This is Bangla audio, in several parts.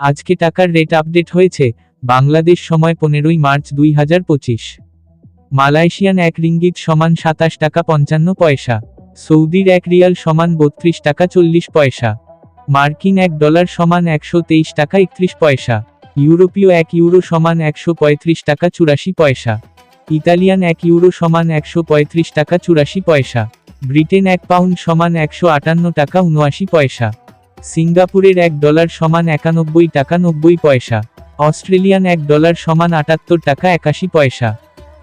আজকে টাকার রেট আপডেট হয়েছে? বাংলাদেশ সময় পনেরোই মার্চ দুই হাজার পঁচিশ। মালয়েশিয়ান এক রিঙ্গিত সমান সাতাশ টাকা পঞ্চান্ন পয়সা। সৌদির এক রিয়াল সমান বত্রিশ টাকা চল্লিশ পয়সা। মার্কিন এক ডলার সমান একশো তেইশ টাকা একত্রিশ পয়সা। ইউরোপীয় এক ইউরো সমান একশো পঁয়ত্রিশ টাকা চুরাশি পয়সা। ইতালিয়ান এক ইউরো সমান একশো পঁয়ত্রিশ টাকা চুরাশি পয়সা। ব্রিটেন এক পাউন্ড সমান একশো আটান্ন টাকা উনআশি পয়সা। সিঙ্গাপুরের এক ডলার সমান একানব্বই টাকা নব্বই পয়সা, অস্ট্রেলিয়ান এক ডলার সমান আটাত্তর টাকা একাশি পয়সা,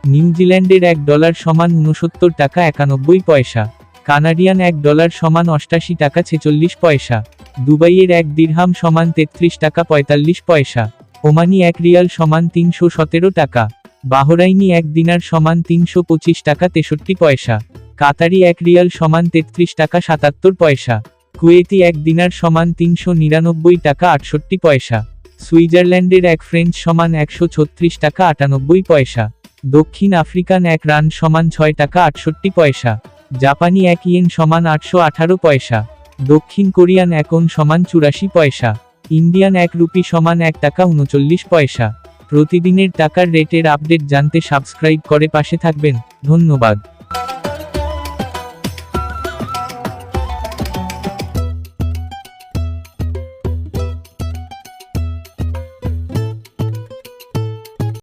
নিউজিল্যান্ডের এক ডলার সমান উনসত্তর টাকা একানব্বই পয়সা, কানাডিয়ান এক ডলার সমান অষ্টাশি টাকা ছেচল্লিশ পয়সা, দুবাইয়ের এক দিরহাম সমান তেত্রিশ টাকা পঁয়তাল্লিশ পয়সা, ওমানি এক রিয়াল সমান তিনশো সতেরো টাকা, বাহরাইনি এক দিনার সমান তিনশো পঁচিশ টাকা তেষট্টি পয়সা, কাতারি এক রিয়াল সমান তেত্রিশ টাকা সাতাত্তর পয়সা। কুয়েতি এক দিনার সমান তিনশো নিরানব্বই টাকা আটষট্টি পয়সা। সুইজারল্যান্ডের এক ফ্রেঞ্চ সমান একশো ছত্রিশ টাকা আটানব্বই পয়সা। দক্ষিণ আফ্রিকান এক রান সমান ছয় টাকা আটষট্টি পয়সা। জাপানি এক ইয়েন সমান আটশো আঠারো পয়সা। দক্ষিণ কোরিয়ান এক ওন সমান চুরাশি পয়সা। ইন্ডিয়ান এক রুপি সমান এক টাকা উনচল্লিশ পয়সা। প্রতিদিনের টাকার রেটের আপডেট জানতে সাবস্ক্রাইব করে পাশে থাকবেন। ধন্যবাদ।